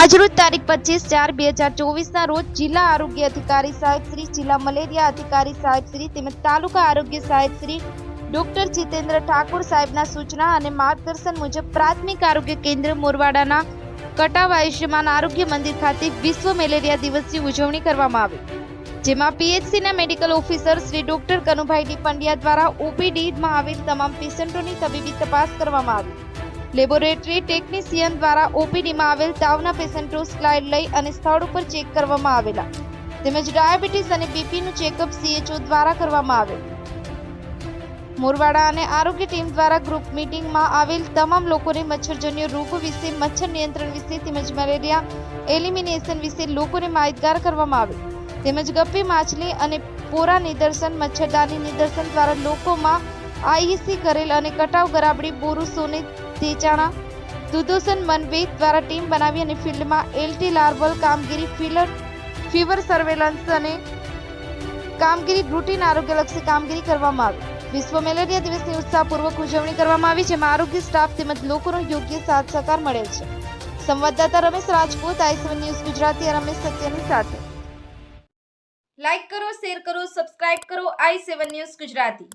આજરોજ તારીખ પચીસ ચાર બે હજાર ચોવીસના રોજ જિલ્લા આરોગ્ય અધિકારી સાહેબ શ્રી, જિલ્લા મલેરિયા અધિકારી સાહેબ તેમજ તાલુકા આરોગ્ય સાહેબ શ્રી ડોક્ટર જીતેન્દ્ર ઠાકોર સાહેબના સૂચના અને માર્ગદર્શન મુજબ પ્રાથમિક આરોગ્ય કેન્દ્ર મોરવાડાના કટાવ આયુષ્યમાન આરોગ્ય મંદિર ખાતે વિશ્વ મેલેરિયા દિવસની ઉજવણી કરવામાં આવી. જેમાં પીએચસીના medical officer Shri doctor Kanubhai D Pandya દ્વારા ઓપીડીમાં આવેલ તમામ પેશન્ટોની તબીબી તપાસ કરવામાં આવી. લેબોરેટરી ટેકનિશિયન દ્વારા ઓપીડીમાં આવેલ તાવના પેશન્ટો સ્લાઇડ લઈ અને સ્થળ ઉપર ચેક કરવામાં આવેલા. તેમજ ડાયાબિટીસ અને બીપીનું ચેકઅપ સીએચઓ દ્વારા કરવામાં આવેલ. મોરવાડા અને આરોગ્ય ટીમ દ્વારા ગ્રુપ મીટિંગમાં આવેલ તમામ લોકોને મચ્છરજન્ય રોગો વિશે, મચ્છર નિયંત્રણ વિશે તેમજ મેલેરિયા એલિમિનેશન વિશે લોકોને માહિતગાર કરવામાં આવેલ. તેમજ ગપ્પી માછલી અને પોરા નિદર્શન, મચ્છરદાની નિદર્શન દ્વારા લોકોમાં આઈસી કરેલ અને કટાવ, ગરાબડી બોરુ સોને તેચાણા દુદુસન મનવે દ્વારા ટીમ બનાવી અને ફિલ્ડમાં એલટી લાર્વલ કામગીરી ફિલર, ફીવર સર્વેલન્સ અને કામગીરી રૂટીન આરોગ્યલક્ષી કામગીરી કરવામાં આવી. વિશ્વ મેલેરિયા દિવસની ઉત્સાહપૂર્વક ઉજવણી કરવામાં આવી, જેમાં આરોગ્ય સ્ટાફ તેમજ લોકોનો યોગ્ય સાથ સહકાર મળેલ છે. સંવાદદાતા Ramesh Rajput, I seven news Gujarati Ramesh સત્યની સાથે. લાઈક કરો, શેર કરો, સબસ્ક્રાઇબ કરો, આઈ સેવન ન્યૂઝ ગુજરાતી.